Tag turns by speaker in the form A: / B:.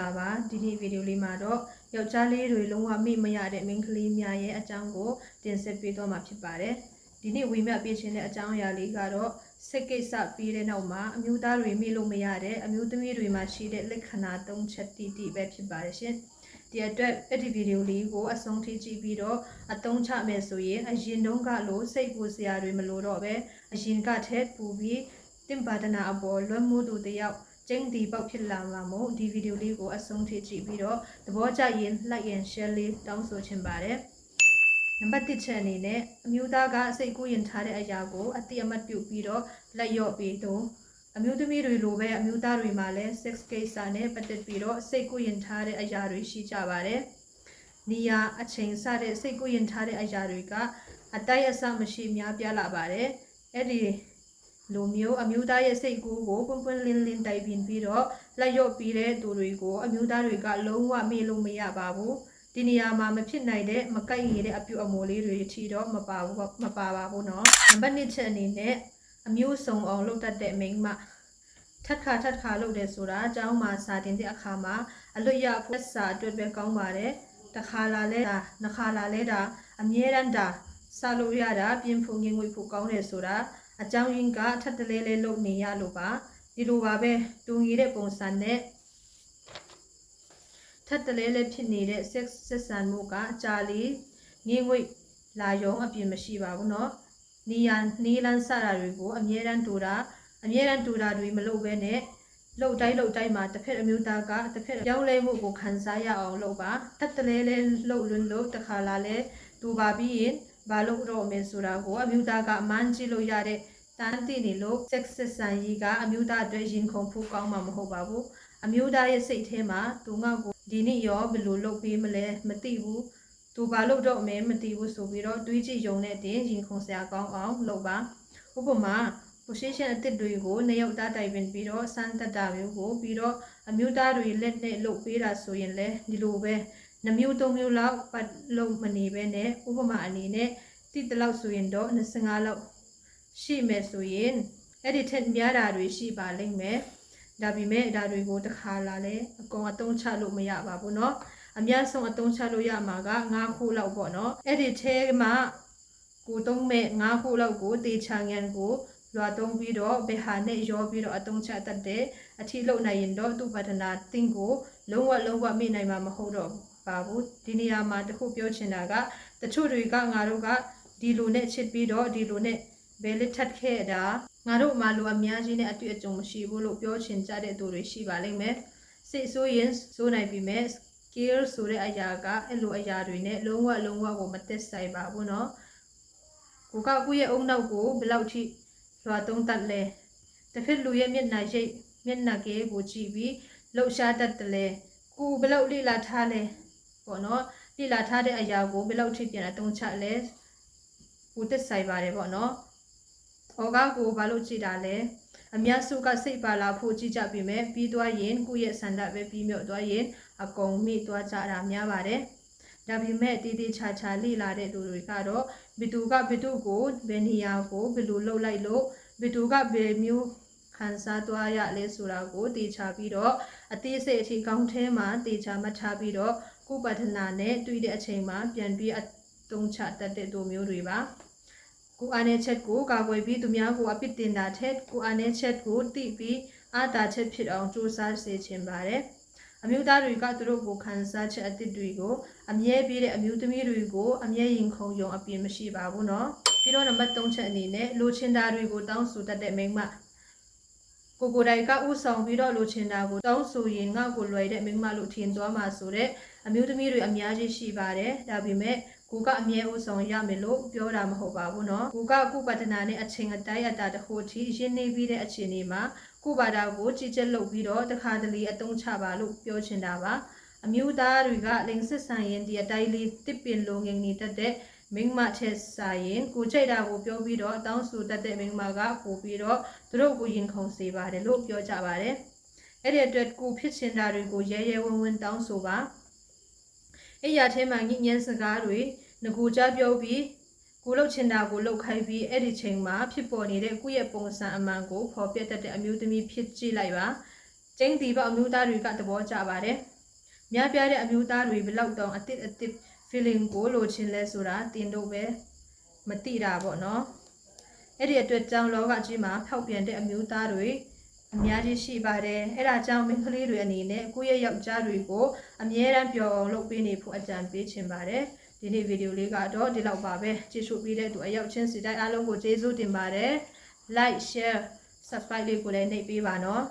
A: ္ဂလာပါဒီနေ့ဗီဒီယိုလေးမှာတော့ယောက်ျားလေးတွေလုံးဝမိမရတဲ့မိန်းကလေးများရဲ့အကြောင်းကိုတင်ဆက်ပေးသွားမှာဖြစ်ပါတယ်ဒီနေ့ဝီမြပေးခြင်းတဲ့အကြောင်းအရာလေးကတော့စိတ်ကိစ္စပြီးတဲ့နောက်မှာအမျိုးသားတွေမိလို့မရတဲ့အမျိုးသမီးတွေမှာရှိတဲ့လက္ခဏာ၃ချက်တိတိပဲဖြစ်ပါတယ်ရှင်ဒီအတွက်အဲ့ဒီဗီဒီယိုလေးကိုအဆုံးထိကြည့်ပြီးတော့အသုံးချမယ်ဆိုရင်အရင်တုန်းကလိုစိတ်ပူစရာတွေမလိုတော့ပဲအရင်ကထက်ပူပြီးတင်ပါဒနာအပေါ်လွတ်မှုသူတယောက် ကျင်းဒီပေါက်ဖြစ်လာမှာမို့ဒီဗီဒီယိုလေးကိုအဆုံးထိကြည့်ပြီးတော့သဘောကျရင် like and share လေးတောင်းဆိုချင်ပါတယ်နံပါတ်1ချက်အနေနဲ့အမျိုးသားကစိတ်ကူးရင်ထားတဲ့အရာကိုအတိအမတ်ပြုပြီးတော့လက်ရော့ပြီးတော့အမျိုးသမီးတွေလိုပဲအမျိုးသားတွေမှာလည်း sex case စာနဲ့ပတ်သက်ပြီးတော့စိတ်ကူးရင်ထားတဲ့အရာတွေရှိကြပါတယ်။နေရာအချိန်စတဲ့စိတ်ကူးရင်ထားတဲ့အရာတွေကအတိုက်အဆမရှိများပြားလာပါတယ်။အဲ့ဒီ လိုမျိုးအမျိုးသားရဲ့စိတ်ကူးကိုပွန့်ပွန့်လင်းလင်းတိုက်ပင်ပြီးတော့လက်ရော့ပြီးတဲ့သူတွေကိုအမျိုးသားတွေကလုံးဝမေ့လို့မရပါဘူး။ဒီနေရာမှာမဖြစ်နိုင်တဲ့မကိုက်ရတဲ့အပြုအမူလေးတွေထီတော့မပါဘူးမပါပါဘူးเนาะနံပါတ်1ချက်အနေနဲ့အမျိုးစုံအောင်လုပ်တတ်တဲ့မိန်းမထက်ခါထက်ခါလုပ်တယ်ဆိုတာအကြောင်းမှာစာတင်တဲ့အခါမှာအလွတ်ရဖို့စာအတွက်ပဲကောင်းပါတယ်တခါလာလဲတာနှစ်ခါလာလဲတာအမြဲတမ်းတာစာလို့ရတာပြင်ဖို့ငင်ငွေဖို့ကောင်းတယ်ဆိုတာ အကြောင်းရင်းကထက်တလဲလဲလုပ်နေရလို့ပါဒီလိုပါပဲတူညီတဲ့ပုံစံနဲ့ထက်တလဲလဲဖြစ်နေတဲ့ sex ဆက်ဆံမှုကအကြာလေးငင်ငွေလာယုံအပြင်မရှိပါဘူးเนาะနီယန်နီလန်စတာတွေကိုအမြဲတမ်းတူတာအမြဲတမ်းတူတာတွေမလုပ်ဘဲနဲ့လှုပ်တိုင်းလှုပ်တိုင်းမှာတစ်ဖက်အမျိုးသားကတစ်ဖက်ပြောင်းလဲမှုကိုခံစားရအောင်လုပ်ပါထက်တလဲလဲလှုပ်လွန်းလို့တခါလာလဲတူပါပြီးရင် ဘာလို့တော့မယ်ဆိုတာကိုအမျိုးသားကအမှန်ကြည့်လို့ရတဲ့တန်းသိနေလို့ sex ဆက်ဆံရေးကအမျိုးသားအတွက်ရင်ခုန်ဖို့ကောင်းမှာမဟုတ်ပါဘူးအမျိုးသားရဲ့စိတ်ထဲမှာသူငါ့ကိုဒီနေ့ရောဘယ်လိုလုပ်ပေးမလဲမသိဘူးသူဘာလို့တော့မဲမသိဘူးဆိုပြီးတော့တွေးကြည့်ရုံနဲ့တင်ရင်ခုန်စရာကောင်းအောင်လုပ်ပါဥပမာ position အသစ်တွေကိုနေရောက်သားတိုင်ပင်ပြီးတော့စမ်းတက်တာမျိုးကိုပြီးတော့အမျိုးသားတွေလက်နဲ့လုပ်ပေးတာဆိုရင်လည်းဒီလိုပဲ နှမျိုးသုံးမျိုးလောက်ပတ်လုံးမနေပဲနဲ့ဥပမာအနေနဲ့တိတလောက်ဆိုရင်တော့25လောက်ရှိမယ်ဆိုရင်အဲ့ဒီထက်များတာတွေရှိပါလိမ့်မယ်ဒါပေမဲ့ဒါတွေကိုတစ်ခါလာလဲအကောင်အတုံးချလို့မရပါဘူးเนาะအများဆုံးအတုံးချလို့ရမှာက9ခုလောက်ပေါ့เนาะအဲ့ဒီထဲမှာကိုသုံးမဲ့9ခုလောက်ကိုတေချာငံကိုလွာသုံးပြီးတော့ဘေဟာနဲ့ရောပြီးတော့အတုံးချတတ်တဲ့အထီလုံနိုင်ရင်တော့သူ့ပဒနာတင်းကိုလုံးဝလုံးဝမိနိုင်မှာမဟုတ်တော့ ပါဘူးဒီနေရာမှာတခုပြောချင်တာကတချို့တွေကငါတို့ကဒီလိုနဲ့ချစ်ပြီးတော့ဒီလိုနဲ့ဘယ်လက်ထပ်ခဲ့တာငါတို့မှလိုအများကြီးနဲ့အတွေ့အကြုံမရှိဘူးလို့ပြောချင်ကြတဲ့သူတွေရှိပါလိမ့်မယ်စိတ်ဆိုးရင်စိုးနိုင်ပြီမဲ့ skill ဆိုတဲ့အရာကအဲ့လိုအရာတွေနဲ့လုံးဝလုံးဝကိုမသက်ဆိုင်ပါဘူးเนาะကိုကကိုရဲ့အုံနောက်ကိုဘယ်လောက်ထိလွာသုံးတတ်လဲတစ်ဖက်လူရဲ့မျက်နှာရိပ်မျက်နှာကဲကိုကြည့်ပြီးလှုပ်ရှားတတ်တယ်လဲကိုဘယ်လောက်လိလာထားလဲ ပေါ့နော်လိလာထားတဲ့အရာကိုဘယ်လောက်ထိပြန်အသုံးချလဲကိုသက်ဆိုင်ပါတယ်ပေါ့နော်ဩကားကိုဘာလို့ကြည့်တာလဲအများစုကစိတ်ပါလာဖို့ကြည့်ကြပြီမဲ့ပြီးသွားရင်ကိုယ့်ရဲ့ဆန္ဒပဲပြီးမြော့သွားရင်အကုန်မိသွားကြတာများပါတယ်ဒါပေမဲ့တီးတီးချာချာလိလာတဲ့သူတွေကတော့ဘီသူကဘီသူကိုဘယ်နေရာကိုဘယ်လိုလှုပ်လိုက်လို့ဘီသူကဘယ်မျိုးခံစားသွားရလဲဆိုတာကိုတေချာပြီးတော့အသေးစိတ်အထိကောင်းထဲမှာတေချာမှတ်ထားပြီးတော့ ကုပဒနာနဲ့တွေ့တဲ့အချိန်မှာပြန်ပြီးအသုံးချတတ်တဲ့သူမျိုးတွေပါကိုအားနဲ့ချက်ကိုကာကွယ်ပြီးသူများကိုအပြစ်တင်တာထက်ကိုအားနဲ့ချက်ကိုတိပြီးအာတာချက်ဖြစ်အောင်စူးစမ်းစေချင်ပါတယ်။အမျိုးသားတွေကသူတို့ကိုခံစားချက်အသစ်တွေကိုအမြဲပြည့်တဲ့အမျိုးသမီးတွေကိုအမြဲရင်ခုန်ယုံအပြင်းမရှိပါဘူးเนาะပြီးတော့နံပါတ်3ချက်အနေနဲ့လိုချင်တာတွေကိုတောင်းဆိုတတ်တဲ့မိန်းမ ကိုကိုတိုင်ကဥဆောင်ပြီးတော့လိုချင်တာကိုတောင်းဆိုရင်ငါ့ကိုလွယ်တဲ့မိန်းမလို့ထင်သွားမှာဆိုတဲ့အမျိုးသမီးတွေအများကြီးရှိပါတယ်ဒါပေမဲ့ကိုကအမြဲဥဆောင်ရမယ်လို့ပြောတာမဟုတ်ပါဘူးเนาะကိုကကုပတနာနဲ့အချိန်အတိုင်းအတာတခုထိရင်းနှီးပြီးတဲ့အခြေအနေမှာကိုဘာသာကိုကြည်ကျက်လုပ်ပြီးတော့တခါတလေအတုံးချပါလို့ပြောချင်တာပါအမျိုးသားတွေကလိန်စစ်ဆန်ရင်ဒီအတိုင်းလေးတစ်ပင်လိုငင်နေတတ်တဲ့ မိန်းမချက်စာရင်ကိုကြိုက်တာကိုပြောပြီးတော့တောင်းဆိုတတ်တဲ့မိန်းမကပို့ပြီးတော့သူတို့ကိုရင်ခုန်စေပါတယ်လို့ပြောကြပါတယ်အဲ့ဒီအတွက်ကိုဖြစ်ချင်တာတွေကိုရဲရဲဝံ့ဝံ့တောင်းဆိုပါအဲ့ရထဲမှာညဉ့်ညမ်းစကားတွေငကိုကြပြောပြီးကိုလှုပ်ချင်တာကိုလှုပ်ခိုင်းပြီးအဲ့ဒီချိန်မှာဖြစ်ပေါ်နေတဲ့ကိုယ့်ရဲ့ပုံစံအမှန်ကိုဖော်ပြတတ်တဲ့အမျိုးသမီးဖြစ်ကြည့်လိုက်ပါကျင်းတီပေါအမျိုးသားတွေကသဘောကျပါတယ်များပြားတဲ့အမျိုးသားတွေဘယ်လောက်တောင်အတစ်အတစ် feeling ကိုလိုချင်လဲဆိုတာတင်တို့ပဲမသိတာပေါ့နော်အဲ့ဒီအတွက်ကြောင့်လောကကြီးမှာဖောက်ပြန်တဲ့အမျိုးသားတွေအများကြီးရှိပါတယ်အဲ့ဒါကြောင့်မိန်းကလေးတွေအနေနဲ့ကိုယ့်ရဲ့ယောက်ျားတွေကိုအမြဲတမ်းပျော်အောင်လုပ်ပေးနေဖို့အကြံပေးချင်ပါတယ်ဒီနေ့ဗီဒီယိုလေးကတော့ဒီလောက်ပါပဲကြည့်ရှုပြီးတဲ့သူအရောက်ချင်းစီတိုင်းအားလုံးကိုကျေးဇူးတင်ပါတယ် like share subscribe လေးကိုလည်းနှိပ်ပေးပါနော်